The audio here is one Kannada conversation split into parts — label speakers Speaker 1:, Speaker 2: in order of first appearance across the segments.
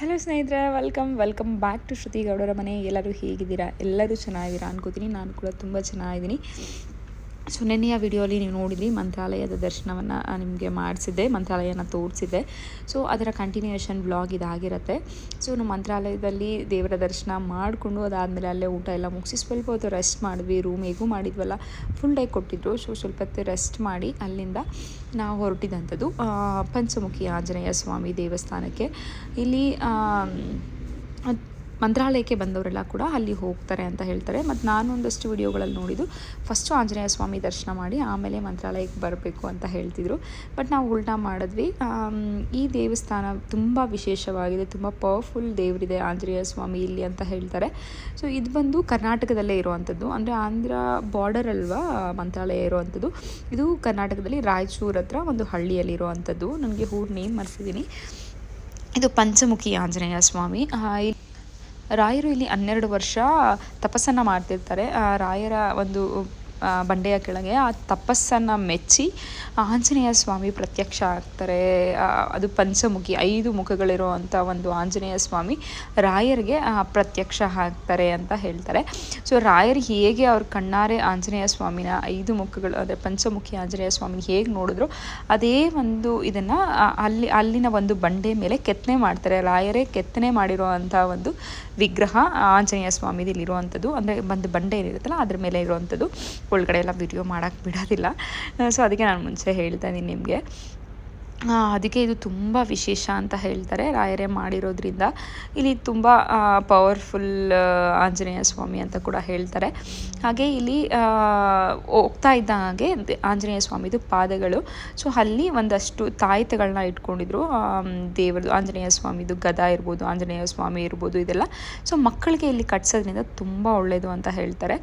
Speaker 1: ಹಲೋ ಸ್ನೇಹಿತರೆ welcome welcome back to Shruti ಗೌಡರ ಮನೆ. ಎಲ್ಲರೂ ಹೇಗಿದ್ದೀರಾ? ಎಲ್ಲರೂ ಚೆನ್ನಾಗಿದ್ದೀರಾ ಅನ್ಕೋತೀನಿ. ನಾನು ಕೂಡ ತುಂಬ ಚೆನ್ನಾಗಿದ್ದೀನಿ. ಸೊ ನೆನ್ನೆಯ ವಿಡಿಯೋಲಿ ನೀವು ನೋಡಿದ್ರಿ, ಮಂತ್ರಾಲಯದ ದರ್ಶನವನ್ನು ನಿಮಗೆ ಮಾಡಿಸಿದ್ದೆ, ಮಂತ್ರಾಲಯನ ತೋರಿಸಿದ್ದೆ. ಸೊ ಅದರ ಕಂಟಿನ್ಯೂಯೇಷನ್ ಬ್ಲಾಗ್ ಇದಾಗಿರುತ್ತೆ. ಸೊ ನಾವು ಮಂತ್ರಾಲಯದಲ್ಲಿ ದೇವರ ದರ್ಶನ ಮಾಡಿಕೊಂಡು ಅದಾದಮೇಲೆ ಅಲ್ಲೇ ಊಟ ಎಲ್ಲ ಮುಗಿಸಿ, ಸ್ವಲ್ಪ ಹೊತ್ತು ರೆಸ್ಟ್ ಮಾಡಿದ್ವಿ. ರೂಮ್ ಹೇಗೂ ಮಾಡಿದ್ವಲ್ಲ ಫುಲ್ ಡೇ ಕೊಟ್ಟಿದ್ರು. ಸೊ ಸ್ವಲ್ಪ ಹೊತ್ತು ರೆಸ್ಟ್ ಮಾಡಿ ಅಲ್ಲಿಂದ ನಾವು ಹೊರಟಿದಂಥದ್ದು ಪಂಚಮುಖಿ ಆಂಜನೇಯ ಸ್ವಾಮಿ ದೇವಸ್ಥಾನಕ್ಕೆ. ಇಲ್ಲಿ ಮಂತ್ರಾಲಯಕ್ಕೆ ಬಂದವರೆಲ್ಲ ಕೂಡ ಅಲ್ಲಿ ಹೋಗ್ತಾರೆ ಅಂತ ಹೇಳ್ತಾರೆ. ಮತ್ತು ನಾನು ಒಂದಷ್ಟು ವಿಡಿಯೋಗಳಲ್ಲಿ ನೋಡಿದ್ದು, ಫಸ್ಟು ಆಂಜನೇಯ ಸ್ವಾಮಿ ದರ್ಶನ ಮಾಡಿ ಆಮೇಲೆ ಮಂತ್ರಾಲಯಕ್ಕೆ ಬರಬೇಕು ಅಂತ ಹೇಳ್ತಿದ್ರು. ಬಟ್ ನಾವು ಉಲ್ಟಾ ಮಾಡಿದ್ವಿ. ಈ ದೇವಸ್ಥಾನ ತುಂಬ ವಿಶೇಷವಾಗಿದೆ, ತುಂಬ ಪವರ್ಫುಲ್ ದೇವರಿದೆ ಆಂಜನೇಯ ಸ್ವಾಮಿ ಇಲ್ಲಿ ಅಂತ ಹೇಳ್ತಾರೆ. ಸೊ, ಇದು ಬಂದು ಕರ್ನಾಟಕದಲ್ಲೇ ಇರುವಂಥದ್ದು. ಅಂದರೆ ಆಂಧ್ರ ಬಾರ್ಡರ್ ಅಲ್ವಾ ಮಂತ್ರಾಲಯ ಇರುವಂಥದ್ದು. ಇದು ಕರ್ನಾಟಕದಲ್ಲಿ ರಾಯಚೂರು ಹತ್ರ ಒಂದು ಹಳ್ಳಿಯಲ್ಲಿ ಇರುವಂಥದ್ದು. ನನಗೆ ಊರು ನೇಮ್ ಮರ್ತಿದ್ದೀನಿ ಇದು ಪಂಚಮುಖಿ ಆಂಜನೇಯ ಸ್ವಾಮಿ. ರಾಯರು ಇಲ್ಲಿ ಹನ್ನೆರಡು ವರ್ಷ ತಪಸ್ಸನ್ನು ಮಾಡ್ತಿರ್ತಾರೆ. ರಾಯರ ಒಂದು ಬಂಡೆಯ ಕೆಳಗೆ ಆ ತಪಸ್ಸನ್ನು ಮೆಚ್ಚಿ ಆಂಜನೇಯ ಸ್ವಾಮಿ ಪ್ರತ್ಯಕ್ಷ ಆಗ್ತಾರೆ. ಅದು ಪಂಚಮುಖಿ, ಐದು ಮುಖಗಳಿರುವಂಥ ಒಂದು ಆಂಜನೇಯ ಸ್ವಾಮಿ ರಾಯರಿಗೆ ಪ್ರತ್ಯಕ್ಷ ಆಗ್ತಾರೆ ಅಂತ ಹೇಳ್ತಾರೆ. ಸೊ ರಾಯರು ಹೇಗೆ ಅವ್ರ ಕಣ್ಣಾರೆ ಆಂಜನೇಯ ಸ್ವಾಮಿನ ಐದು ಮುಖಗಳು ಅಂದರೆ ಪಂಚಮುಖಿ ಆಂಜನೇಯ ಸ್ವಾಮಿ ಹೇಗೆ ನೋಡಿದ್ರು, ಅದೇ ಒಂದು ಇದನ್ನು ಅಲ್ಲಿ, ಅಲ್ಲಿನ ಒಂದು ಬಂಡೆ ಮೇಲೆ ಕೆತ್ತನೆ ಮಾಡ್ತಾರೆ. ರಾಯರೇ ಕೆತ್ತನೆ ಮಾಡಿರುವಂಥ ಒಂದು ವಿಗ್ರಹ ಆಂಜನೇಯ ಸ್ವಾಮಿ ಇಲ್ಲಿರುವಂಥದ್ದು ಅಂದರೆ ಒಂದು ಬಂಡೆ ಏನಿರುತ್ತಲ್ಲ, ಅದ್ರ ಮೇಲೆ ಇರುವಂಥದ್ದು. ಒಳಗಡೆ ಎಲ್ಲ ವಿಡಿಯೋ ಮಾಡೋಕ್ಕೆ ಬಿಡೋದಿಲ್ಲ. ಸೊ ಅದಕ್ಕೆ ನಾನು ಮುಂಚೆ ಹೇಳ್ತಾ ಇದ್ದೀನಿ ನಿಮಗೆ. ಅದಕ್ಕೆ ಇದು ತುಂಬ ವಿಶೇಷ ಅಂತ ಹೇಳ್ತಾರೆ. ರಾಯರೇ ಮಾಡಿರೋದ್ರಿಂದ ಇಲ್ಲಿ ತುಂಬ ಪವರ್ಫುಲ್ ಆಂಜನೇಯ ಸ್ವಾಮಿ ಅಂತ ಕೂಡ ಹೇಳ್ತಾರೆ. ಹಾಗೆ ಇಲ್ಲಿ ಹೋಗ್ತಾ ಇದ್ದ ಹಾಗೆ ಆಂಜನೇಯ ಸ್ವಾಮಿದು ಪಾದಗಳು. ಸೊ ಅಲ್ಲಿ ಒಂದಷ್ಟು ತಾಯಿತೆಗಳನ್ನ ಇಟ್ಕೊಂಡಿದ್ರು. ದೇವರದು, ಆಂಜನೇಯ ಸ್ವಾಮಿದು ಗದ ಇರ್ಬೋದು, ಆಂಜನೇಯ ಸ್ವಾಮಿ ಇರ್ಬೋದು, ಇದೆಲ್ಲ. ಸೊ ಮಕ್ಕಳಿಗೆ ಇಲ್ಲಿ ಕಟ್ಸೋದ್ರಿಂದ ತುಂಬ ಒಳ್ಳೆಯದು ಅಂತ ಹೇಳ್ತಾರೆ.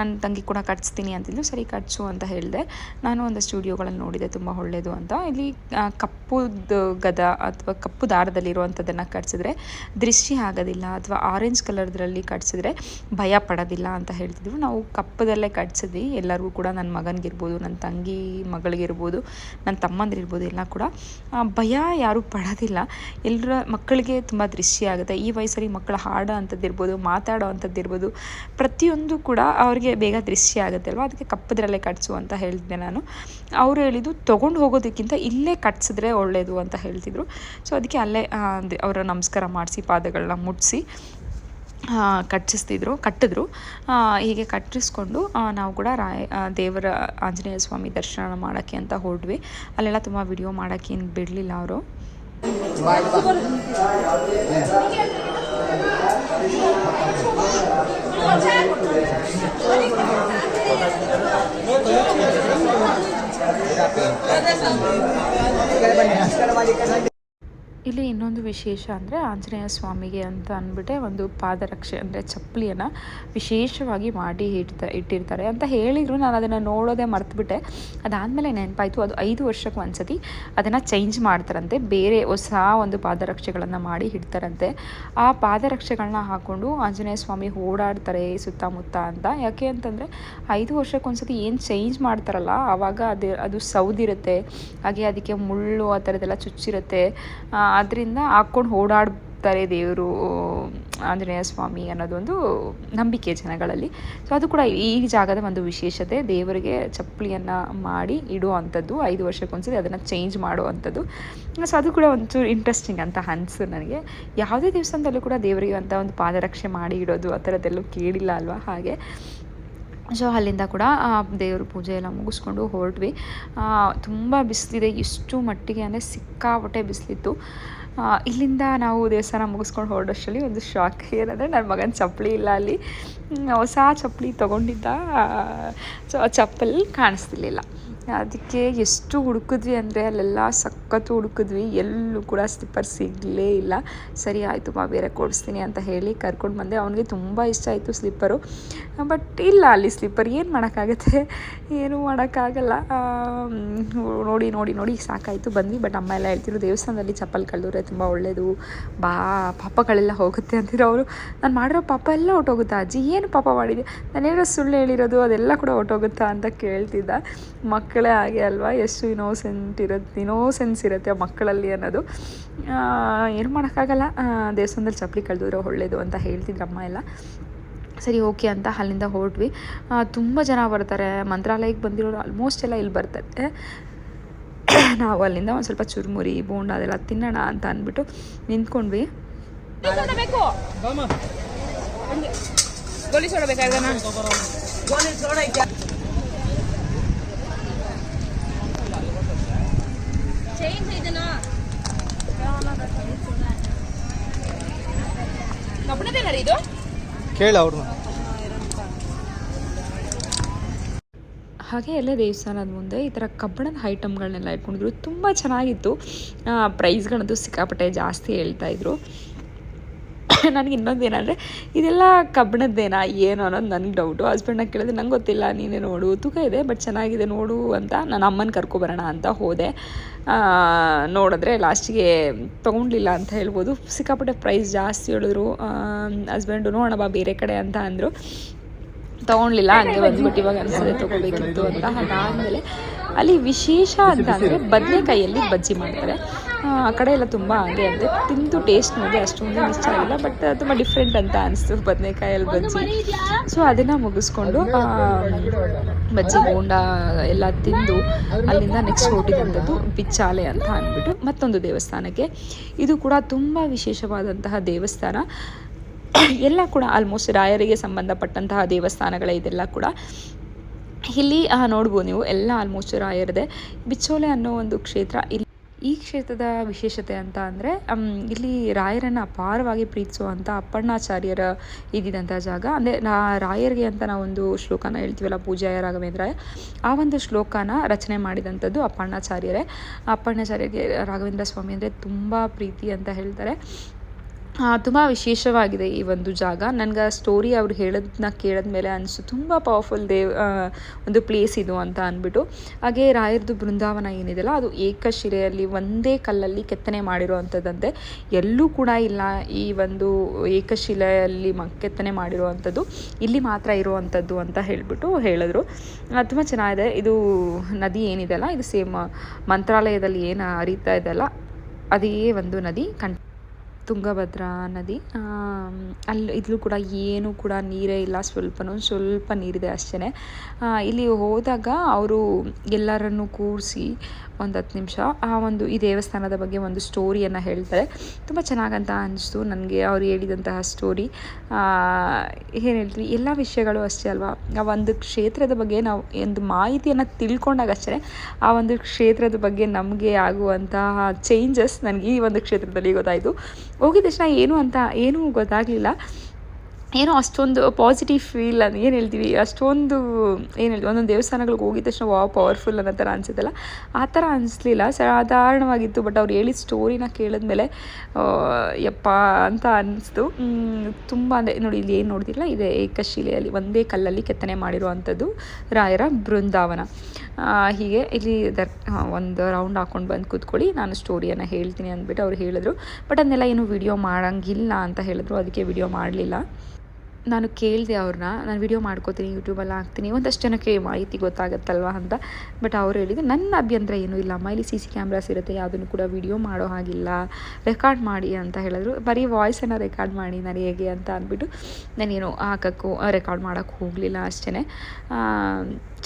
Speaker 1: ನನ್ನ ತಂಗಿ ಕೂಡ ಕಟ್ಸ್ತೀನಿ ಅಂತಿದ್ಲು. ಸರಿ, ಕಟ್ಸು ಅಂತ ಹೇಳಿದೆ. ನಾನು ಒಂದಷ್ಟು ಸ್ಟುಡಿಯೋಗಳನ್ನು ನೋಡಿದೆ. ತುಂಬ ಒಳ್ಳೆಯದು ಅಂತ. ಇಲ್ಲಿ ಕಪ್ಪುದು ಗದ ಅಥವಾ ಕಪ್ಪು ದಾರದಲ್ಲಿರುವಂಥದ್ದನ್ನು ಕಟ್ಸಿದ್ರೆ ದೃಷ್ಟಿ ಆಗೋದಿಲ್ಲ ಅಥವಾ ಆರೆಂಜ್ ಕಲರ್ದ್ರಲ್ಲಿ ಕಟ್ಸಿದ್ರೆ ಭಯ ಪಡೋದಿಲ್ಲ ಅಂತ ಹೇಳ್ತಿದ್ವಿ ನಾವು ಕಪ್ಪದಲ್ಲೇ ಕಟ್ಸಿದ್ವಿ. ಎಲ್ಲರಿಗೂ ಕೂಡ ನನ್ನ ಮಗನಿಗಿರ್ಬೋದು ನನ್ನ ತಂಗಿ ಮಗಳಿಗಿರ್ಬೋದು ನನ್ನ ತಮ್ಮಂದಿರಿರ್ಬೋದು ಎಲ್ಲ ಕೂಡ. ಭಯ ಯಾರೂ ಪಡೋದಿಲ್ಲ. ಎಲ್ಲರ ಮಕ್ಕಳಿಗೆ ತುಂಬ ದೃಷ್ಟಿ ಆಗುತ್ತೆ. ಈ ವಯಸ್ಸಲ್ಲಿ ಮಕ್ಕಳು ಹಾಡೋ ಅಂಥದ್ದಿರ್ಬೋದು, ಮಾತಾಡೋ ಅಂಥದ್ದಿರ್ಬೋದು, ಪ್ರತಿಯೊಂದು ಕೂಡ ಅವ್ರಿಗೆ ಬೇಗ ದೃಷ್ಟಿ ಆಗುತ್ತೆ ಅಲ್ವಾ ಅದಕ್ಕೆ ಕಪ್ಪದ್ರಲ್ಲೇ ಕಟ್ಸು ಅಂತ ಹೇಳಿದ್ದೆ ನಾನು. ಅವರು ಹೇಳಿದ್ದು, ತೊಗೊಂಡು ಹೋಗೋದಕ್ಕಿಂತ ಇಲ್ಲೇ ಕಟ್ಸಿದ್ರೆ ಒಳ್ಳೆಯದು ಅಂತ ಹೇಳ್ತಿದ್ರು. ಸೊ ಅದಕ್ಕೆ ಅಲ್ಲೇ ಅವರ ನಮಸ್ಕಾರ ಮಾಡಿಸಿ ಪಾದಗಳನ್ನ ಮುಟ್ಟಿಸಿ ಕಟ್ಟಿಸ್ತಿದ್ರು ಕಟ್ಟಿದ್ರು. ಹೀಗೆ ಕಟ್ಟಿಸ್ಕೊಂಡು ನಾವು ಕೂಡ ರಾಯ ದೇವರ ಆಂಜನೇಯ ಸ್ವಾಮಿ ದರ್ಶನ ಮಾಡೋಕ್ಕೆ ಅಂತ ಹೊರಡ್ವಿ ಅಲ್ಲೆಲ್ಲ ತುಂಬ ವಿಡಿಯೋ ಮಾಡೋಕ್ಕೆ ಏನು ಬಿಡಲಿಲ್ಲ ಅವರು. Sisigal ba niya? Sisigal ba niya? ಇಲ್ಲಿ ಇನ್ನೊಂದು ವಿಶೇಷ ಅಂದರೆ ಆಂಜನೇಯ ಸ್ವಾಮಿಗೆ ಅಂತ ಅಂದ್ಬಿಟ್ಟೆ ಒಂದು ಪಾದರಕ್ಷೆ ಅಂದರೆ ಚಪ್ಪಲಿಯನ್ನು ವಿಶೇಷವಾಗಿ ಮಾಡಿ ಇಡ್ತಾ ಇಟ್ಟಿರ್ತಾರೆ. ಅಂತ ಹೇಳಿದರು, ನಾನು ಅದನ್ನು ನೋಡೋದೇ ಮರ್ತುಬಿಟ್ಟೆ. ಅದಾದಮೇಲೆ ನೆನಪಾಯಿತು, ಅದು ಐದು ವರ್ಷಕ್ಕೆ ಒಂದ್ಸತಿ ಅದನ್ನು ಚೇಂಜ್ ಮಾಡ್ತಾರಂತೆ. ಬೇರೆ ಹೊಸ ಒಂದು ಪಾದರಕ್ಷೆಗಳನ್ನು ಮಾಡಿ ಇಡ್ತಾರಂತೆ ಆ ಪಾದರಕ್ಷೆಗಳನ್ನ ಹಾಕ್ಕೊಂಡು ಆಂಜನೇಯ ಸ್ವಾಮಿ ಓಡಾಡ್ತಾರೆ ಸುತ್ತಮುತ್ತ ಅಂತ. ಯಾಕೆ ಅಂತಂದರೆ ಐದು ವರ್ಷಕ್ಕೆ ವರ್ಷಕ್ಕೊಂದ್ಸತಿ ಏನು ಚೇಂಜ್ ಮಾಡ್ತಾರಲ್ಲ ಆವಾಗ ಅದು ಅದು ಸೌದಿರುತ್ತೆ, ಹಾಗೆ ಅದಕ್ಕೆ ಮುಳ್ಳು ಆ ಥರದ್ದೆಲ್ಲ ಚುಚ್ಚಿರುತ್ತೆ. ಅದರಿಂದ ಹಾಕ್ಕೊಂಡು ಓಡಾಡ್ತಾರೆ ದೇವರು, ಆಂಜನೇಯ ಸ್ವಾಮಿ ಅನ್ನೋದೊಂದು ನಂಬಿಕೆ ಜನಗಳಲ್ಲಿ. ಸೊ ಅದು ಕೂಡ ಈ ಜಾಗದ ಒಂದು ವಿಶೇಷತೆ. ದೇವರಿಗೆ ಚಪ್ಪಲಿಯನ್ನು ಮಾಡಿ ಇಡುವಂಥದ್ದು, ಐದು ವರ್ಷಕ್ಕೊಂದ್ಸರಿ ಅದನ್ನು ಚೇಂಜ್ ಮಾಡುವಂಥದ್ದು. ಸೊ ಅದು ಕೂಡ ಒಂಚೂರು ಇಂಟ್ರೆಸ್ಟಿಂಗ್ ಅಂತ ಅನಿಸ್ತು ನನಗೆ. ಯಾವುದೇ ದಿವಸದಲ್ಲೂ ಕೂಡ ದೇವರಿಗೆ ಅಂತ ಒಂದು ಪಾದರಕ್ಷೆ ಮಾಡಿ ಇಡೋದು, ಆ ಥರದ್ದೆಲ್ಲೂ ಕೇಳಿಲ್ಲ ಅಲ್ವಾ ಹಾಗೆ? ಸೊ ಅಲ್ಲಿಂದ ಕೂಡ ದೇವ್ರ ಪೂಜೆ ಎಲ್ಲ ಮುಗಿಸ್ಕೊಂಡು ಹೊರಟ್ವಿ. ತುಂಬ ಬಿಸಿಲಿದೆ, ಇಷ್ಟು ಮಟ್ಟಿಗೆ ಅಂದರೆ ಸಿಕ್ಕಾಪಟ್ಟೆ ಬಿಸಿಲಿತ್ತು. ಇಲ್ಲಿಂದ ನಾವು ದೇವಸ್ಥಾನ ಮುಗಿಸ್ಕೊಂಡು ಹೊರಡೋಷ್ಟರಲ್ಲಿ ಒಂದು ಶಾಕ್ ಏನಂದರೆ ನನ್ನ ಮಗನ ಚಪ್ಪಲಿ ಇಲ್ಲ ಅಲ್ಲಿ. ಹೊಸ ಚಪ್ಪಲಿ ತೊಗೊಂಡಿದ್ದ ಚಪ್ಪಲ್ ಕಾಣಿಸ್ತಿರ್ಲಿಲ್ಲ. ಅದಕ್ಕೆ ಎಷ್ಟು ಹುಡುಕಿದ್ವಿ ಅಂದರೆ ಅಲ್ಲೆಲ್ಲ ಸಖತ್ತು ಹುಡುಕಿದ್ವಿ. ಎಲ್ಲೂ ಕೂಡ ಸ್ಲಿಪ್ಪರ್ ಸಿಗಲೇ ಇಲ್ಲ. ಸರಿ, ಆಯಿತು ಮಾ, ಬೇರೆ ಕೊಡಿಸ್ತೀನಿ ಅಂತ ಹೇಳಿ ಕರ್ಕೊಂಡು ಬಂದೆ. ಅವನಿಗೆ ತುಂಬ ಇಷ್ಟ ಆಯಿತು ಸ್ಲಿಪ್ಪರು. ಬಟ್ ಇಲ್ಲ ಅಲ್ಲಿ ಸ್ಲಿಪ್ಪರ್ ಏನು ಮಾಡೋಕ್ಕಾಗತ್ತೆ? ಏನೂ ಮಾಡೋಕ್ಕಾಗಲ್ಲ. ನೋಡಿ ನೋಡಿ ನೋಡಿ, ಸಾಕಾಯಿತು, ಬಂದ್ವಿ. ಬಟ್ ಅಮ್ಮ ಎಲ್ಲ ಹೇಳ್ತಿದ್ರು, ದೇವಸ್ಥಾನದಲ್ಲಿ ಚಪ್ಪಲ್ ಕಳೆದ್ರೆ ತುಂಬ ಒಳ್ಳೆಯದು ಬಾ, ಪಾಪಗಳೆಲ್ಲ ಹೋಗುತ್ತೆ ಅಂತಿದ್ರು ಅವರು ನಾನು ಮಾಡಿರೋ ಪಾಪ ಎಲ್ಲ ಹೊಟ್ಟೋಗುತ್ತಾ ಅಜ್ಜಿ? ಏನು ಪಾಪ ಮಾಡಿದೆ ನಾನೇನೋ ಸುಳ್ಳು ಹೇಳಿರೋದು ಅದೆಲ್ಲ ಕೂಡ ಹೊಟ್ಟೋಗುತ್ತಾ ಅಂತ ಕೇಳ್ತಿದ್ದ. ಮಕ್ಕಳೇ ಹಾಗೆ ಅಲ್ವಾ? ಎಷ್ಟು ಇನೋಸೆಂಟ್ ಇರುತ್ತೆ ಇನೋಸೆನ್ಸ್ ಇರುತ್ತೆ ಆ ಮಕ್ಕಳಲ್ಲಿ ಅನ್ನೋದು. ಏನು ಮಾಡೋಕ್ಕಾಗಲ್ಲ. ದೇವಸ್ಥಾನದಲ್ಲಿ ಚಪ್ಪಲಿ ಕಳೆದಿರೋ ಒಳ್ಳೇದು ಅಂತ ಹೇಳ್ತಿದ್ರಮ್ಮ ಎಲ್ಲ. ಸರಿ ಓಕೆ ಅಂತ ಅಲ್ಲಿಂದ ಹೊರಟ್ವಿ. ತುಂಬ ಜನ ಬರ್ತಾರೆ. ಮಂತ್ರಾಲಯಕ್ಕೆ ಬಂದಿರೋರು ಆಲ್ಮೋಸ್ಟ್ ಎಲ್ಲ ಇಲ್ಲಿ ಬರ್ತಾರೆ. ನಾವು ಅಲ್ಲಿಂದ ಒಂದು ಸ್ವಲ್ಪ ಚುರುಮುರಿ ಬೋಂಡ ಅದೆಲ್ಲ ತಿನ್ನೋಣ ಅಂತ ಅಂದ್ಬಿಟ್ಟು ನಿಂತ್ಕೊಂಡ್ವಿ.
Speaker 2: ಬೇಕು ಗೋಲಿ ಸೋಡ ಬೇಕಾಯ್ತಾನ ಕಬ್ಬಣದೇನ ಇದು
Speaker 3: ಕೇಳ ಅವ್ರನ್ನ.
Speaker 1: ಹಾಗೆ ಎಲ್ಲ ದೇವಸ್ಥಾನದ ಮುಂದೆ ಈ ಥರ ಕಬ್ಬಣದ ಐಟಮ್ಗಳನ್ನೆಲ್ಲ ಇಟ್ಕೊಂಡಿದ್ರು. ತುಂಬ ಚೆನ್ನಾಗಿತ್ತು. ಪ್ರೈಸ್ಗಳಂತೂ ಸಿಕ್ಕಾಪಟ್ಟೆ ಜಾಸ್ತಿ ಹೇಳ್ತಾಯಿದ್ರು ನನಗೆ ಇನ್ನೊಂದು ಏನಂದರೆ ಇದೆಲ್ಲ ಕಬ್ಬಣದ್ದೇನಾ ಏನು ಅನ್ನೋದು ನನಗೆ ಡೌಟು ಹಸ್ಬೆಂಡ್ನ ಕೇಳಿದ್ರೆ ನಂಗೆ ಗೊತ್ತಿಲ್ಲ ನೀನೇ ನೋಡು ತೂಕ ಇದೆ ಬಟ್ ಚೆನ್ನಾಗಿದೆ ನೋಡು ಅಂತ ನಾನು ಅಮ್ಮನ ಕರ್ಕೊಬರೋಣ ಅಂತ ಹೋದೆ. ನೋಡಿದ್ರೆ ಲಾಸ್ಟಿಗೆ ತೊಗೊಂಡ್ಲಿಲ್ಲ ಅಂತ ಹೇಳ್ಬೋದು. ಸಿಕ್ಕಾಪಟ್ಟೆ ಪ್ರೈಸ್ ಜಾಸ್ತಿ ಹೇಳಿದ್ರು. ಹಸ್ಬೆಂಡು ನೋಡೋಣ ಬಾ ಬೇರೆ ಕಡೆ ಅಂತ ಅಂದರು. ತೊಗೊಂಡಿಲ್ಲ ಹಂಗೆ ಬಂದ್ಬಿಟ್ಟು ಇವಾಗ ಅನಿಸಿದೆ ತೊಗೋಬೇಕಿತ್ತು ಅಂತ ಅದಾದಮೇಲೆ ಅಲ್ಲಿ ವಿಶೇಷ ಅಂತ ಅಂದರೆ ಬದನೆಕಾಯಿಯಲ್ಲಿ ಬಜ್ಜಿ ಮಾಡ್ತಾರೆ. ಆ ಕಡೆ ಎಲ್ಲ ತುಂಬ ಹಾಗೆ ಅಂದರೆ ತಿಂದು ಟೇಸ್ಟ್ ನೋಡಿ ಅಷ್ಟೊಂದು ಇಷ್ಟ ಆಗಿಲ್ಲ ಬಟ್ ತುಂಬ ಡಿಫ್ರೆಂಟ್ ಅಂತ ಅನಿಸ್ತು ಬದನೆಕಾಯಲ್ಲಿ ಬಜ್ಜಿ. ಸೊ ಅದನ್ನು ಮುಗಿಸ್ಕೊಂಡು ಬಜ್ಜಿ, ಬೋಂಡ ಎಲ್ಲ ತಿಂದು ಅಲ್ಲಿಂದ ನೆಕ್ಸ್ಟ್ ಹೊರಟಿದಂಥದ್ದು ಬಿಚ್ಚಾಲೆ ಅಂತ ಅಂದ್ಬಿಟ್ಟು ಮತ್ತೊಂದು ದೇವಸ್ಥಾನಕ್ಕೆ. ಇದು ಕೂಡ ತುಂಬ ವಿಶೇಷವಾದಂತಹ ದೇವಸ್ಥಾನ. ಎಲ್ಲ ಕೂಡ ಆಲ್ಮೋಸ್ಟ್ ರಾಯರಿಗೆ ಸಂಬಂಧಪಟ್ಟಂತಹ ದೇವಸ್ಥಾನಗಳೇ ಇದೆಲ್ಲ ಕೂಡ. ಇಲ್ಲಿ ನೋಡ್ಬೋದು ನೀವು, ಎಲ್ಲ ಆಲ್ಮೋಸ್ಟ್ ರಾಯರದೆ. ಬಿಚ್ಚೋಲೆ ಅನ್ನೋ ಒಂದು ಕ್ಷೇತ್ರ ಇಲ್ಲಿ ಈ ಕ್ಷೇತ್ರದ ವಿಶೇಷತೆ ಅಂತ ಅಂದರೆ ಇಲ್ಲಿ ರಾಯರನ್ನು ಅಪಾರವಾಗಿ ಪ್ರೀತಿಸುವಂಥ ಅಪ್ಪಣ್ಣಾಚಾರ್ಯರ ಇದ್ದಿದ್ದಂಥ ಜಾಗ. ಅಂದರೆ, ನಾ, ರಾಯರಿಗೆ ಅಂತ ನಾವೊಂದು ಶ್ಲೋಕನ ಹೇಳ್ತೀವಲ್ಲ, ಪೂಜಾಯ ರಾಘವೇಂದ್ರ ಆ ಒಂದು ಶ್ಲೋಕನ ರಚನೆ ಮಾಡಿದಂಥದ್ದು ಅಪ್ಪಣ್ಣಾಚಾರ್ಯರೇ. ಅಪ್ಪಣ್ಣಾಚಾರ್ಯರಿಗೆ ರಾಘವೇಂದ್ರ ಸ್ವಾಮಿ ಅಂದರೆ ತುಂಬ ಪ್ರೀತಿ ಅಂತ ಹೇಳ್ತಾರೆ. ತುಂಬ ವಿಶೇಷವಾಗಿದೆ ಈ ಒಂದು ಜಾಗ. ನನಗೆ ಆ ಸ್ಟೋರಿ ಅವ್ರು ಹೇಳೋದನ್ನ ಕೇಳಿದ್ಮೇಲೆ ಅನಿಸ್ತು ತುಂಬ ಪವರ್ಫುಲ್ ದೇವ್ ಒಂದು ಪ್ಲೇಸ್ ಇದು ಅಂತ ಅಂದ್ಬಿಟ್ಟು ಹಾಗೆ ರಾಯರದು ಬೃಂದಾವನ ಏನಿದೆಯಲ್ಲ, ಅದು ಏಕಶಿಲೆಯಲ್ಲಿ ಒಂದೇ ಕಲ್ಲಲ್ಲಿ ಕೆತ್ತನೆ ಮಾಡಿರುವಂಥದ್ದಂತೆ. ಎಲ್ಲೂ ಕೂಡ ಇಲ್ಲ ಈ ಒಂದು ಏಕಶಿಲೆಯಲ್ಲಿ ಮ, ಕೆತ್ತನೆ ಮಾಡಿರುವಂಥದ್ದು. ಇಲ್ಲಿ ಮಾತ್ರ ಇರುವಂಥದ್ದು ಅಂತ ಹೇಳಿಬಿಟ್ಟು ಹೇಳಿದ್ರು. ತುಂಬ ಚೆನ್ನಾಗಿದೆ. ಇದು ನದಿ ಏನಿದೆಯಲ್ಲ, ಇದು ಸೇಮ್ ಮಂತ್ರಾಲಯದಲ್ಲಿ ಏನು ಹರಿತಾ ಇದೆಯಲ್ಲ, ಅದೇ ಒಂದು ನದಿ ಕಣ್ ತುಂಗಭದ್ರಾ ನದಿ. ಅಲ್ಲಿ ಇದ್ಲೂ ಕೂಡ ಏನೂ ಕೂಡ ನೀರೇ ಇಲ್ಲ. ಸ್ವಲ್ಪನೂ, ಸ್ವಲ್ಪ ನೀರಿದೆ ಅಷ್ಟೇ ಇಲ್ಲಿ ಹೋದಾಗ ಅವರು ಎಲ್ಲರನ್ನು ಕೂರಿಸಿ ಒಂದು ಹತ್ತು ನಿಮಿಷ ಆ ಒಂದು ಈ ದೇವಸ್ಥಾನದ ಬಗ್ಗೆ ಒಂದು ಸ್ಟೋರಿಯನ್ನು ಹೇಳ್ತಾರೆ. ತುಂಬ ಚೆನ್ನಾಗಂತ ಅನಿಸ್ತು ನನಗೆ ಅವ್ರು ಹೇಳಿದಂತಹ ಸ್ಟೋರಿ. ಏನು ಹೇಳ್ತೀವಿ ಎಲ್ಲ ವಿಷಯಗಳು ಅಷ್ಟೇ ಅಲ್ವಾ? ಆ ಒಂದು ಕ್ಷೇತ್ರದ ಬಗ್ಗೆ ನಾವು ಒಂದು ಮಾಹಿತಿಯನ್ನು ತಿಳ್ಕೊಂಡಾಗ ಅಷ್ಟೇ ಆ ಒಂದು ಕ್ಷೇತ್ರದ ಬಗ್ಗೆ ನಮಗೆ ಆಗುವಂತಹ ಚೇಂಜಸ್ ನನಗೆ ಈ ಒಂದು ಕ್ಷೇತ್ರದಲ್ಲಿ ಗೊತ್ತಾಯಿತು. ಹೋಗಿದ ತಕ್ಷಣ ಏನು ಅಂತ ಏನೂ ಗೊತ್ತಾಗಲಿಲ್ಲ. ಏನೋ ಅಷ್ಟೊಂದು ಪಾಸಿಟಿವ್ ಫೀಲ್ ಅಂತ ಏನು ಹೇಳ್ತೀವಿ, ಅಷ್ಟೊಂದು ಏನು ಹೇಳ್ತೀವಿ, ಒಂದೊಂದು ದೇವಸ್ಥಾನಗಳಿಗೆ ಹೋಗಿದ ತಕ್ಷಣ ವಾ ಪವರ್ಫುಲ್ ಅನ್ನೋ ಥರ ಅನಿಸುತ್ತಲ್ಲ. ಆ ಥರ ಅನಿಸ್ಲಿಲ್ಲ, ಸಾಧಾರಣವಾಗಿತ್ತು ಬಟ್ ಅವ್ರು ಹೇಳಿದ ಸ್ಟೋರಿನ ಕೇಳಿದ್ಮೇಲೆ ಯಪ್ಪ ಅಂತ ಅನ್ನಿಸ್ತು ತುಂಬ ಅಂದರೆ ನೋಡಿ ಇಲ್ಲಿ ಏನು ನೋಡ್ತಿಲ್ಲ ಇದೆ ಏಕಶಿಲೆಯಲ್ಲಿ, ಒಂದೇ ಕಲ್ಲಲ್ಲಿ ಕೆತ್ತನೆ ಮಾಡಿರುವಂಥದ್ದು ರಾಯರ ಬೃಂದಾವನ. ಹೀಗೆ ಇಲ್ಲಿ ದರ್ ಒಂದು ರೌಂಡ್ ಹಾಕ್ಕೊಂಡು ಬಂದು ಕೂತ್ಕೊಳ್ಳಿ. ನಾನು ಸ್ಟೋರಿಯನ್ನು ಹೇಳ್ತೀನಿ ಅಂದ್ಬಿಟ್ಟು ಅವ್ರು ಹೇಳಿದ್ರು. ಬಟ್ ಅದನ್ನೆಲ್ಲ ಏನು ವಿಡಿಯೋ ಮಾಡೋಂಗಿಲ್ಲ ಅಂತ ಹೇಳಿದ್ರು. ಅದಕ್ಕೆ ವಿಡಿಯೋ ಮಾಡಲಿಲ್ಲ. ನಾನು ಕೇಳಿದೆ ಅವ್ರನ್ನ, ನಾನು ವಿಡಿಯೋ ಮಾಡ್ಕೋತೀನಿ ಯೂಟ್ಯೂಬಲ್ಲಿ ಹಾಕ್ತೀನಿ, ಒಂದಷ್ಟು ಜನಕ್ಕೆ ಮಾಹಿತಿ ಗೊತ್ತಾಗುತ್ತಲ್ವ ಅಂತ. ಬಟ್ ಅವ್ರು ಹೇಳಿದ್ರು, ನನ್ನ ಅಭ್ಯಂತರ ಏನೂ ಇಲ್ಲ. ಮೈಲಿ ಸಿ ಸಿ ಕ್ಯಾಮ್ರಾಸ್ ಇರುತ್ತೆ, ಯಾವುದನ್ನು ಕೂಡ ವಿಡಿಯೋ ಮಾಡೋ ಹಾಗಿಲ್ಲ. ರೆಕಾರ್ಡ್ ಮಾಡಿ ಅಂತ ಹೇಳಿದ್ರು. ಬರೀ ವಾಯ್ಸನ್ನು ರೆಕಾರ್ಡ್ ಮಾಡಿ, ನಾನು ಹೇಗೆ ಅಂತ ಅಂದ್ಬಿಟ್ಟು ನಾನೇನು ಹಾಕೋಕ್ಕೂ ರೆಕಾರ್ಡ್ ಮಾಡೋಕ್ಕೆ ಹೋಗಲಿಲ್ಲ ಅಷ್ಟೇ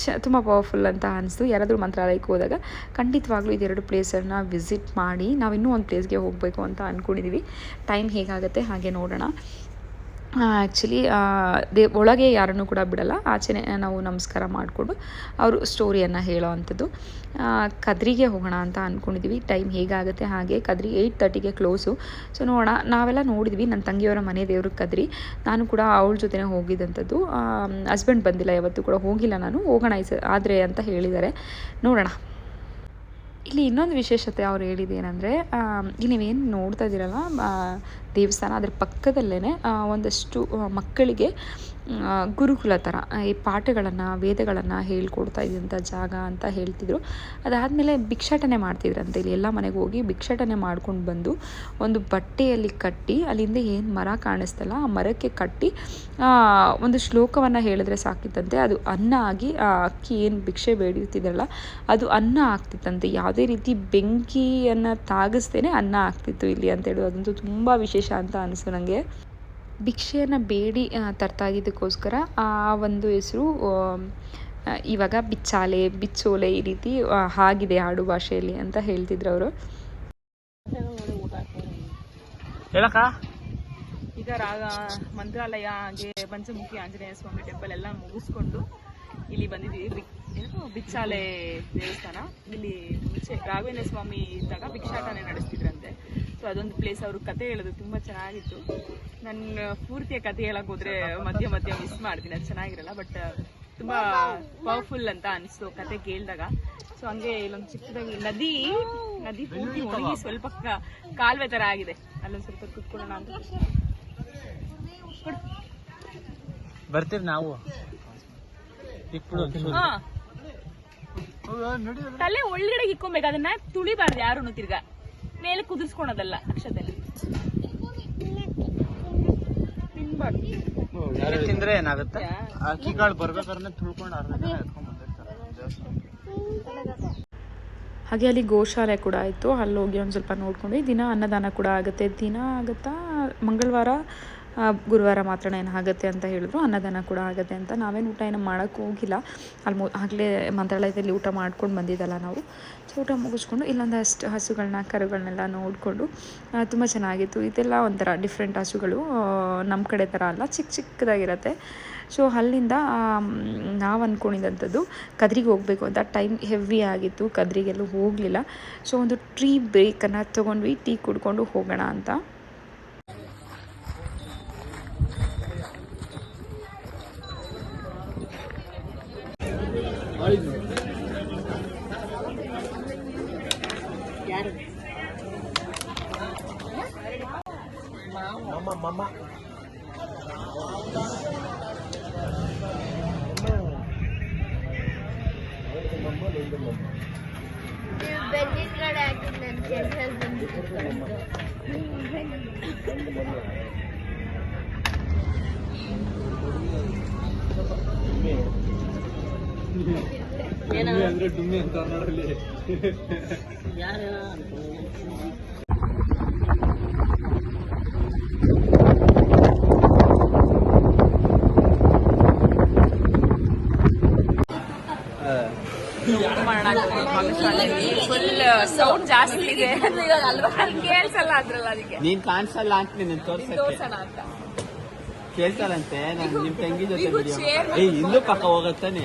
Speaker 1: ಚ ತುಂಬ ಪವರ್ಫುಲ್ ಅಂತ ಅನಿಸ್ತು. ಯಾರಾದರೂ ಮಂತ್ರಾಲಯಕ್ಕೆ ಹೋದಾಗ ಖಂಡಿತವಾಗ್ಲೂ ಇದೆರಡು ಪ್ಲೇಸನ್ನು ವಿಸಿಟ್ ಮಾಡಿ ನಾವು ಇನ್ನೂ ಒಂದು ಪ್ಲೇಸ್ಗೆ ಹೋಗಬೇಕು ಅಂತ ಅಂದ್ಕೊಂಡಿದ್ದೀವಿ ಟೈಮ್ ಹೇಗಾಗುತ್ತೆ ಹಾಗೆ ನೋಡೋಣ. ಆ್ಯಕ್ಚುಲಿ ದೇ, ಒಳಗೆ ಯಾರನ್ನು ಕೂಡ ಬಿಡಲ್ಲ. ಆಚೆನೆ ನಾವು ನಮಸ್ಕಾರ ಮಾಡಿಕೊಂಡು ಅವರು ಸ್ಟೋರಿಯನ್ನು ಹೇಳೋ ಅಂಥದ್ದು. ಕದ್ರಿಗೆ ಹೋಗೋಣ ಅಂತ ಅಂದ್ಕೊಂಡಿದ್ವಿ ಟೈಮ್ ಹೇಗಾಗುತ್ತೆ? ಹಾಗೆ ಕದ್ರಿ ಏಯ್ಟ್ ತರ್ಟಿಗೆ ಕ್ಲೋಸು ಸೊ ನೋಡೋಣ. ನಾವೆಲ್ಲ ನೋಡಿದ್ವಿ. ನನ್ನ ತಂಗಿಯವರ ಮನೆ ದೇವರು ಕದ್ರಿ. ನಾನು ಕೂಡ ಅವಳ ಜೊತೆನೇ ಹೋಗಿದ್ದಂಥದ್ದು. ಹಸ್ಬೆಂಡ್ ಬಂದಿಲ್ಲ ಯಾವತ್ತೂ ಕೂಡ. ಹೋಗಿಲ್ಲ ನಾನು. ಹೋಗೋಣ ಈ ಆದರೆ ಅಂತ ಹೇಳಿದ್ದಾರೆ. ನೋಡೋಣ. ಇಲ್ಲಿ ಇನ್ನೊಂದು ವಿಶೇಷತೆ ಅವ್ರು ಹೇಳಿದ್ದು ಏನಂದರೆ ಇಲ್ಲಿ ನೀವೇನು ನೋಡ್ತಾ ಇದ್ದೀರಲ್ಲ ದೇವಸ್ಥಾನ ಅದ್ರ ಪಕ್ಕದಲ್ಲೇ ಒಂದಷ್ಟು ಮಕ್ಕಳಿಗೆ ಗುರುಕುಲ ಥರ ಈ ಪಾಠಗಳನ್ನು, ವೇದಗಳನ್ನು ಹೇಳ್ಕೊಡ್ತಾ ಇದ್ದಂಥ ಜಾಗ ಅಂತ ಹೇಳ್ತಿದ್ರು. ಅದಾದಮೇಲೆ ಭಿಕ್ಷಾಟನೆ ಮಾಡ್ತಿದ್ರಂತೆ ಇಲ್ಲಿ. ಎಲ್ಲ ಮನೆಗೆ ಹೋಗಿ ಭಿಕ್ಷಾಟನೆ ಮಾಡ್ಕೊಂಡು ಬಂದು ಒಂದು ಬಟ್ಟೆಯಲ್ಲಿ ಕಟ್ಟಿ, ಅಲ್ಲಿಂದ ಏನು ಮರ ಕಾಣಿಸ್ತಲ್ಲ, ಆ ಮರಕ್ಕೆ ಕಟ್ಟಿ ಒಂದು ಶ್ಲೋಕವನ್ನು ಹೇಳಿದ್ರೆ ಸಾಕಿತ್ತಂತೆ ಅದು ಅನ್ನ ಆಗಿ, ಆ, ಅಕ್ಕಿ ಏನು ಭಿಕ್ಷೆ ಬೇಡಿರ್ತಿದ್ರಲ್ಲ, ಅದು ಅನ್ನ ಆಗ್ತಿತ್ತಂತೆ. ಯಾವುದೇ ರೀತಿ ಬೆಂಕಿಯನ್ನು ತಾಗಿಸ್ದೇ ಅನ್ನ ಆಗ್ತಿತ್ತು ಇಲ್ಲಿ ಅಂತೇಳಿ ಅದಂತೂ ತುಂಬ ವಿಶೇಷ ಅಂತ ಅನಿಸ್ತು ನನಗೆ ಭಿಕ್ಷೆಯನ್ನು ಬೇಡಿ ತರ್ತಾಗಿದ್ದಕ್ಕೋಸ್ಕರ ಆ ಒಂದು ಹೆಸರು ಇವಾಗ ಬಿಚ್ಚಾಲೆ ಬಿಚ್ಚೋಲೆ ಈ ರೀತಿ ಆಗಿದೆ ಆಡು ಭಾಷೆಯಲ್ಲಿ ಅಂತ ಹೇಳ್ತಿದ್ರು ಅವರು.
Speaker 3: ಹೇಳಕ್ಕ?
Speaker 2: ಈಗ ರಾಗ ಮಂತ್ರಾಲಯ ಹಾಗೆ ಪಂಚಮುಖಿ ಆಂಜನೇಯ ಸ್ವಾಮಿ ಟೆಂಪಲ್ ಎಲ್ಲ ಮುಗಿಸ್ಕೊಂಡು ಇಲ್ಲಿ ಬಂದಿದ್ದೀವಿ. ಬಿಚ್ಚಾಲೆ ದೇವಸ್ಥಾನ. ಇಲ್ಲಿ ಮುಂಚೆ ರಾಘವೇಂದ್ರ ಸ್ವಾಮಿ ಇದ್ದಾಗ ಭಿಕ್ಷಾಟನೆ ನಡೆಸ್ತಿದ್ರಂತೆ ಸೊ ಅದೊಂದು ಪ್ಲೇಸ್ ಅವರು ಕತೆ ಹೇಳೋದು ತುಂಬಾ ಚೆನ್ನಾಗಿತ್ತು. ನನ್ನ ಪೂರ್ತಿಯ ಕತೆ ಹೇಳಕ್ ಹೋದ್ರೆ ಮಧ್ಯ ಮಧ್ಯ ಮಿಸ್ ಮಾಡ್ತೀನಿ. ಅದು ಚೆನ್ನಾಗಿರಲ್ಲ ಬಟ್ ತುಂಬಾ ಪವರ್ಫುಲ್ ಅಂತ ಅನಿಸ್ತು ಕತೆ ಕೇಳಿದಾಗ. ಸೊ ಹಂಗೆ ಇಲ್ಲೊಂದು ಚಿಕ್ಕದಾಗಿ ನದಿ ನದಿ ಪೂರ್ತಿ ಒಣಗಿ ಸ್ವಲ್ಪ ಕಾಲುವೆ ತರ ಆಗಿದೆ. ಅಲ್ಲೊಂದು ಸ್ವಲ್ಪ ಕುತ್ಕೊಳ್ಳೋಣ ಅಂತ.
Speaker 3: ಬರ್ತೀರಿ ನಾವು?
Speaker 2: ತಲೆ ಒಳಗಡೆ ಇಕ್ಕೊಬೇಕು ಅದನ್ನ ತುಳಿಬಾರ್ದು ಯಾರು ತಿರ್ಗಾ. ಮೇಲೆ ಕುದಿಸ್ಕೊಳೋದಲ್ಲ ಅಕ್ಷತೆಲ್ಲ ತಿನ್ಬಾರ್ದು.
Speaker 3: ತಿಂದ್ರೆ ಏನಾಗುತ್ತೆ? ಅಕ್ಕಿಗಳು ಬರ್ಬೇಕಾದ್ರೆ ತುಳ್ಕೊಂಡು ಅರ್ಧ
Speaker 1: ಹಾಗೆ ಅಲ್ಲಿ ಗೋಶಾಲೆ ಕೂಡ ಇತ್ತು ಅಲ್ಲಿ ಹೋಗಿ ಒಂದು ಸ್ವಲ್ಪ ನೋಡ್ಕೊಂಡು ದಿನ ಅನ್ನದಾನ ಕೂಡ ಆಗುತ್ತೆ. ದಿನ ಆಗುತ್ತಾ? ಮಂಗಳವಾರ ಗುರುವಾರ ಮಾತ್ರ ಏನು ಆಗುತ್ತೆ ಅಂತ ಹೇಳಿದ್ರು. ಅನ್ನದಾನ ಕೂಡ ಆಗುತ್ತೆ ಅಂತ. ನಾವೇನು ಊಟ ಏನು ಮಾಡೋಕ್ಕೆ ಹೋಗಿಲ್ಲ. ಅಲ್ಲಿ ಆಗಲೇ ಮಂತ್ರಾಲಯದಲ್ಲಿ ಊಟ ಮಾಡ್ಕೊಂಡು ಬಂದಿದ್ದಲ್ಲ ನಾವು. ಸೊ ಊಟ ಮುಗಿಸ್ಕೊಂಡು ಇಲ್ಲೊಂದಷ್ಟು ಹಸುಗಳನ್ನ ಕರುಗಳನ್ನೆಲ್ಲ ನೋಡಿಕೊಂಡು ತುಂಬ ಚೆನ್ನಾಗಿತ್ತು. ಇದೆಲ್ಲ ಒಂಥರ ಡಿಫ್ರೆಂಟ್ ಹಸುಗಳು. ನಮ್ಮ ಕಡೆ ಥರ ಅಲ್ಲ. ಚಿಕ್ಕ ಚಿಕ್ಕದಾಗಿರುತ್ತೆ. ಸೊ ಅಲ್ಲಿಂದ ನಾವು ಅಂದ್ಕೊಂಡಿದ್ದಂಥದ್ದು ಕದ್ರಿಗೆ ಹೋಗಬೇಕು ಅಂತ. ಟೈಮ್ ಹೆವಿ ಆಗಿತ್ತು. ಕದ್ರಿಗೆಲ್ಲೂ ಹೋಗಲಿಲ್ಲ. ಸೊ ಒಂದು ಟ್ರೀ ಬ್ರೇಕನ್ನು ತೊಗೊಂಡ್ವಿ. ಟೀ ಕುಡ್ಕೊಂಡು ಹೋಗೋಣ ಅಂತ.
Speaker 2: ಫುಲ್ ಸೌಂಡ್ ಜಾಸ್ತಿ ಇದೆ ಕೇಳ್ಸಲ್ಲ ಅದ್ರಲ್ಲ ಅದಕ್ಕೆ
Speaker 3: ನೀನ್ ಕಾಣಿಸಲ್ಲ ಅಂತ ನೀನ್ ತೋರ್ಸಕ್ಕೆ.
Speaker 2: ತೋರ್ಸೋಣ ಅಂತ.
Speaker 3: ಕೇಳ್ತಾರಂತೆ ನಾನು ನಿಮ್ ತಂಗಿ ಜೊತೆ ಇಲ್ಲೂ ಪಕ್ಕ ಹೋಗತ್ತಾನೆ.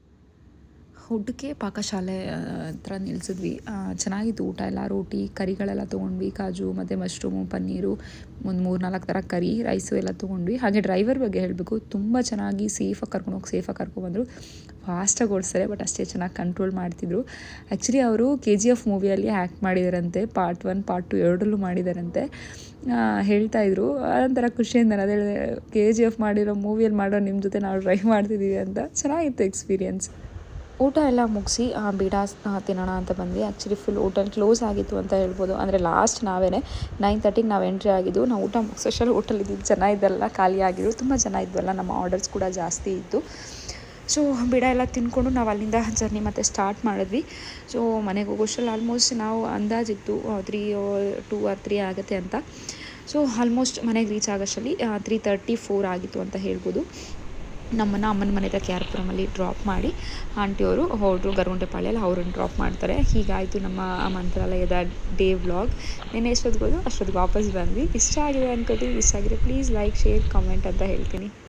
Speaker 1: ಊಟಕ್ಕೆ ಪಾಕಶಾಲೆ ಹತ್ರ ನಿಲ್ಲಿಸಿದ್ವಿ ಚೆನ್ನಾಗಿತ್ತು ಊಟ. ಎಲ್ಲ ರೋಟಿ, ಕರಿಗಳೆಲ್ಲ ತೊಗೊಂಡ್ವಿ. ಕಾಜು, ಮತ್ತು ಮಶ್ರೂಮು, ಪನ್ನೀರು, ಒಂದು ಮೂರು ನಾಲ್ಕು ಥರ ಕರಿ, ರೈಸು ಎಲ್ಲ ತೊಗೊಂಡ್ವಿ. ಹಾಗೆ ಡ್ರೈವರ್ ಬಗ್ಗೆ ಹೇಳಬೇಕು. ತುಂಬ ಚೆನ್ನಾಗಿ ಸೇಫಾಗಿ ಕರ್ಕೊಂಡು ಹೋಗಿ ಸೇಫಾಗಿ ಕರ್ಕೊಬಂದರು ಫಾಸ್ಟಾಗಿ ಓಡಿಸ್ತಾರೆ ಬಟ್ ಅಷ್ಟೇ ಚೆನ್ನಾಗಿ ಕಂಟ್ರೋಲ್ ಮಾಡ್ತಿದ್ರು. ಆ್ಯಕ್ಚುಲಿ ಅವರು ಕೆ ಜಿ ಎಫ್ ಮೂವಿಯಲ್ಲಿ ಆ್ಯಕ್ಟ್ ಮಾಡಿದಾರಂತೆ. ಪಾರ್ಟ್ ಒನ್ ಪಾರ್ಟ್ ಟು ಎರಡರಲ್ಲೂ ಮಾಡಿದಾರಂತೆ. ಹೇಳ್ತಾಯಿದ್ರು ಅದೊಂಥರ ಖುಷಿಯಿಂದ ನಾನು ಅದೇ ಕೆ ಜಿ ಎಫ್ ಮಾಡಿರೋ ಮೂವಿಯಲ್ಲಿ ಮಾಡೋ ನಿಮ್ಮ ಜೊತೆ ನಾವು ಡ್ರೈವ್ ಮಾಡ್ತಿದ್ದೀವಿ ಅಂತ. ಚೆನ್ನಾಗಿತ್ತು ಎಕ್ಸ್ಪೀರಿಯನ್ಸ್ ಊಟ ಎಲ್ಲ ಮುಗಿಸಿ ಬೀಡ ತಿನ್ನೋಣ ಅಂತ ಬಂದ್ವಿ. ಆ್ಯಕ್ಚುಲಿ ಫುಲ್ ಹೋಟೆಲ್ ಕ್ಲೋಸ್ ಆಗಿತ್ತು ಅಂತ ಹೇಳ್ಬೋದು. ಅಂದರೆ ಲಾಸ್ಟ್ ನಾವೇ ನೈನ್ ತರ್ಟಿಗೆ ನಾವು ಎಂಟ್ರಿ ಆಗಿದ್ದು, ನಾವು ಊಟ ಸ್ಪೆಷಲ್ ಹೋಟೆಲ್ ಇದ್ದಿದ್ದು ಜನ ಇದೆಲ್ಲ ಖಾಲಿ ಆಗಿದ್ರು. ತುಂಬ ಜನ ಇದ್ವಲ್ಲ, ನಮ್ಮ ಆರ್ಡರ್ಸ್ ಕೂಡ ಜಾಸ್ತಿ ಇತ್ತು. ಸೊ ಬಿಡ ಎಲ್ಲ ತಿನ್ಕೊಂಡು ನಾವು ಅಲ್ಲಿಂದ ಜರ್ನಿ ಮತ್ತೆ ಸ್ಟಾರ್ಟ್ ಮಾಡಿದ್ವಿ. ಸೊ ಮನೆಗೆ ಹೋಗೋಷ್ಟರಲ್ಲಿ ಆಲ್ಮೋಸ್ಟ್ ನಾವು ಅಂದಾಜಿತ್ತು ತ್ರೀ ಟೂ ಆರ್ ತ್ರೀ ಆಗುತ್ತೆ ಅಂತ. ಸೊ ಆಲ್ಮೋಸ್ಟ್ ಮನೆಗೆ ರೀಚ್ ಆಗೋಷ್ಟರಲ್ಲಿ ತ್ರೀ ತರ್ಟಿ ಫೋರ್ ಆಗಿತ್ತು ಅಂತ ಹೇಳ್ಬೋದು. ನಮ್ಮನ್ನು ಅಮ್ಮನ ಮನೆ ಹತ್ರ ಕೆ ಆರ್ ಪುರಮಲ್ಲಿ ಡ್ರಾಪ್ ಮಾಡಿ ಆಂಟಿಯವರು ಹೊರಟರು ಗರುಂಟೆಪಾಳ್ಯಲ್ಲಿ ಅವ್ರನ್ನ ಡ್ರಾಪ್ ಮಾಡ್ತಾರೆ. ಹೀಗಾಯಿತು ನಮ್ಮ ಮಂತ್ರಾಲಯದ ಡೇ ವ್ಲಾಗ್ ನೆನ್ನೆ ಎಷ್ಟೊತ್ತಿಗೆ ಹೋದ್ರು ಅಷ್ಟೊತ್ತಿಗೆ ವಾಪಸ್ ಬಂದ್ವಿ. ಇಷ್ಟ ಆಗಿದೆ ಅನ್ಕೋತೀವಿ ಇಷ್ಟ ಆಗಿದೆ ಪ್ಲೀಸ್ ಲೈಕ್ ಶೇರ್ ಕಮೆಂಟ್ ಅಂತ ಹೇಳ್ತೀನಿ.